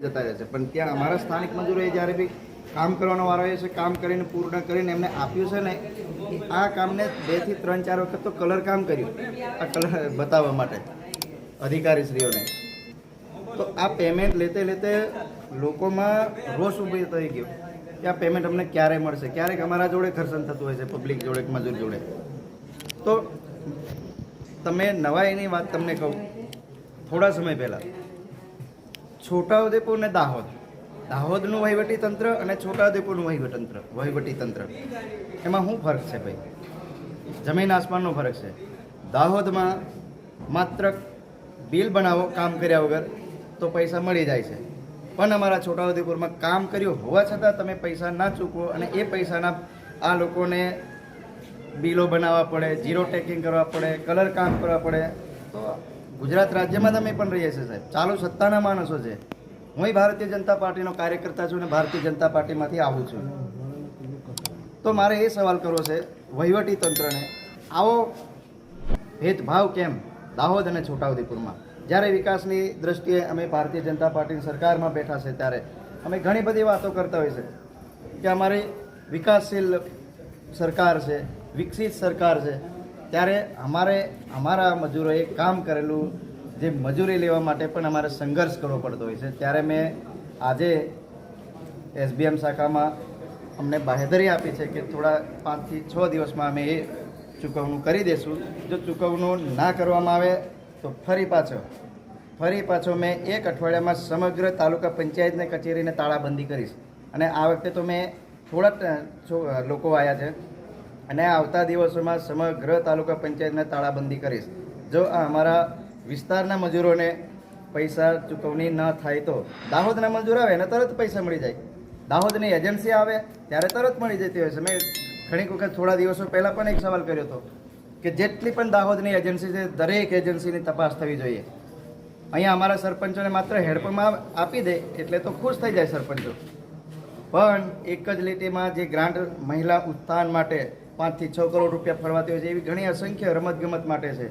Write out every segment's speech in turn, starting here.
જતા રહેશે પણ ત્યાં અમારા સ્થાનિક મજૂરોએ જ્યારે બી કામ કરવાનો વારો આવે છે, કામ કરીને, પૂર્ણ કરીને એમને આપ્યું છે ને આ કામને બેથી ત્રણ ચાર વખત તો કલર કામ કર્યું. આ કલર બતાવવા માટે અધિકારીશ્રીઓને. તો આ પેમેન્ટ લેતે લેતે લોકોમાં રોષ ઊભી થઈ ગયો કે આ પેમેન્ટ અમને ક્યારે મળશે? ક્યારેક અમારા જોડે ઘર્ષણ થતું હોય છે પબ્લિક જોડે મજૂર જોડે. તો તમે નવાઈની વાત તમને કહું. થોડા સમય પહેલાં છોટાઉદેપુર ને દાહોદ. દાહોદનું વહીવટી તંત્ર અને છોટાઉદેપુરનું વહીવટતંત્ર. વહીવટી તંત્ર એમાં શું ફરક છે ભાઈ? જમીન આસમાનનો ફરક છે. દાહોદમાં માત્ર બિલ બનાવો, કામ કર્યા વગર તો પૈસા મળી જાય છે. પણ અમારા છોટાઉદેપુરમાં કામ કર્યું હોવા છતાં તમે પૈસા ના ચૂકવો અને એ પૈસાના આ લોકોને બિલો બનાવવા પડે જીરો ટેકિંગ કરવા પડે, કલર કામ કરવા પડે, તો ગુજરાત રાજ્યમાં તમે પણ રહીએ છીએ સાહેબ. ચાલુ સત્તાના માણસો છે. હું ભારતીય જનતા પાર્ટીનો કાર્યકર્તા છું અને ભારતીય જનતા પાર્ટીમાંથી આવું છું. તો મારે એ સવાલ કરવો છે વહીવટી તંત્રને આવો ભેદભાવ કેમ દાહોદ અને છોટાઉદેપુરમાં? જ્યારે વિકાસની દ્રષ્ટિએ અમે ભારતીય જનતા પાર્ટીની સરકારમાં બેઠા છે ત્યારે અમે ઘણી બધી વાતો કરતા હોય છે કે અમારી વિકાસશીલ સરકાર છે, વિકસિત સરકાર છે. ત્યારે અમારે, અમારા મજૂરોએ કામ કરેલું, જે મજૂરી લેવા માટે પણ અમારે સંઘર્ષ કરવો પડતો હોય છે. ત્યારે મેં આજે એસબીએમ શાખામાં અમને બાહેધરી આપી છે કે થોડા પાંચથી છ દિવસમાં અમે એ ચૂકવણું કરી દઈશું જો ચૂકવણું ના કરવામાં આવે, તો ફરી પાછો ફરી પાછો મેં એક અઠવાડિયામાં સમગ્ર તાલુકા પંચાયતને, કચેરીને તાળાબંધી કરીશ. અને આ વખતે તો મેં થોડા લોકો આવ્યા છે. અને આવતા દિવસોમાં સમગ્ર તાલુકા પંચાયતને તાળાબંધી કરીશ. જો અમારા વિસ્તારના મજૂરોને પૈસા ચૂકવણી ન થાય તો દાહોદના મજૂર આવે એને તરત પૈસા મળી જાય. દાહોદની એજન્સી આવે ત્યારે તરત મળી જતી હોય છે. મેં ઘણી વખત થોડા દિવસો પહેલાં પણ એક સવાલ કર્યો હતો કે જેટલી પણ દાહોદની એજન્સી છે, દરેક એજન્સીની તપાસ થવી જોઈએ. અહીંયા અમારા સરપંચોને માત્ર હેડપંપમાં આપી દે એટલે તો ખુશ થઈ જાય સરપંચો. પણ એક જ લીટીમાં જે ગ્રાન્ટ મહિલા ઉત્થાન માટે પાંચથી છ કરોડ રૂપિયા ફરવાતી હોય છે. એવી ઘણી અસંખ્ય રમતગમત માટે છે.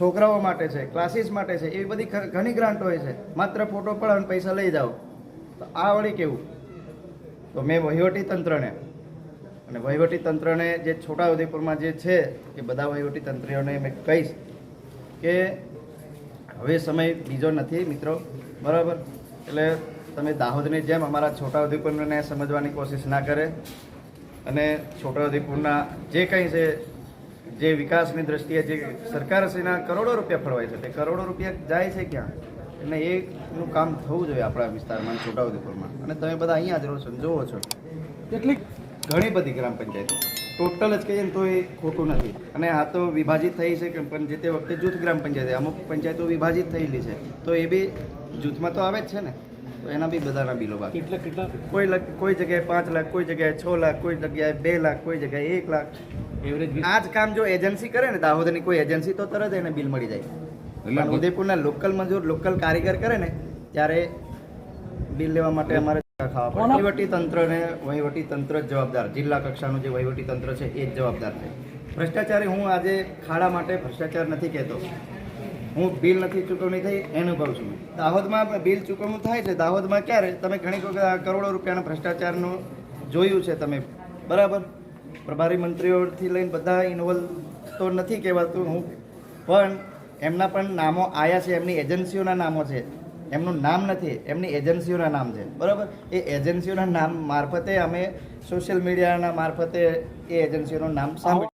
છોકરાઓ માટે છે ક્લાસીસ માટે છે, એવી બધી ઘણી ગ્રાન્ટ હોય છે. માત્ર ફોટો પડાવો અને પૈસા લઈ જાઓ. તો આ વળી કેવું? તો મેં વહીવટી તંત્રને અને વહીવટી તંત્રને જે છોટાઉદેપુરમાં જે છે, એ બધા વહીવટી તંત્રીઓને મેં કહીશ કે હવે સમય બીજો નથી, મિત્રો. બરાબર? એટલે તમે દાહોદની જેમ અમારા છોટાઉદેપુરને સમજવાની કોશિશ ના કરે. અને છોટાઉદેપુરના જે કંઈ છે, જે વિકાસની દ્રષ્ટિએ જે સરકારશ્રીના કરોડો રૂપિયા ફળવાય છે. તે કરોડો રૂપિયા જાય છે ક્યાં? એટલે એનું કામ થવું જોઈએ આપણા વિસ્તારમાં, છોટાઉદેપુરમાં. અને તમે બધા અહીંયા જ રહો છો જોવો છો. કેટલીક ઘણી બધી ગ્રામ પંચાયતો. ટોટલ જ કહીએ ને તો એ ખોટું નથી. અને આ તો વિભાજિત થઈ છે પણ જે તે વખતે જૂથ ગ્રામ પંચાયત અમુક પંચાયતો વિભાજિત થયેલી છે, તો એ બી જૂથમાં તો આવે જ છે ને. તો એના બી બધાના બિલો બાકી. કેટલા કેટલા? કોઈ કોઈ જગ્યાએ પાંચ લાખ કોઈ જગ્યાએ છ લાખ કોઈ જગ્યાએ બે લાખ કોઈ જગ્યાએ એક લાખ. એવરેજ આ જ કામ જો એજન્સી કરે ને દાહોદની કોઈ એજન્સી તો તરત એને બિલ મળી જાય. પણ ઉદયપુરના લોકલ મજૂર લોકલ કારીગર કરે ને ત્યારે બિલ લેવા માટે અમારે ખાવા પડે. વહીવટી તંત્રને વહીવટી તંત્ર જ જવાબદાર. જિલ્લા કક્ષાનું જે વહીવટી તંત્ર છે એ જ જવાબદાર છે. ભ્રષ્ટાચારી હું આજે ખાડા માટે ભ્રષ્ટાચાર નથી કહેતો. હું બિલ નથી ચૂકવણી થઈ, એનું કહું છું. દાહોદમાં બિલ ચૂકવણું થાય છે, દાહોદમાં ક્યારે? તમે ઘણી વખત કરોડો રૂપિયાના ભ્રષ્ટાચારનું જોયું છે તમે. બરાબર? પ્રભારી મંત્રીઓથી લઈને બધા ઇન્વોલ્વ તો નથી કહેવાતું હું. પણ એમના પણ નામો આવ્યા છે, એમની એજન્સીઓના નામો છે. એમનું નામ નથી, એમની એજન્સીઓના નામ છે. બરાબર? એ એજન્સીઓના નામ મારફતે અમે સોશિયલ મીડિયાના મારફતે એ એજન્સીઓનું નામ સાંભળ્યું.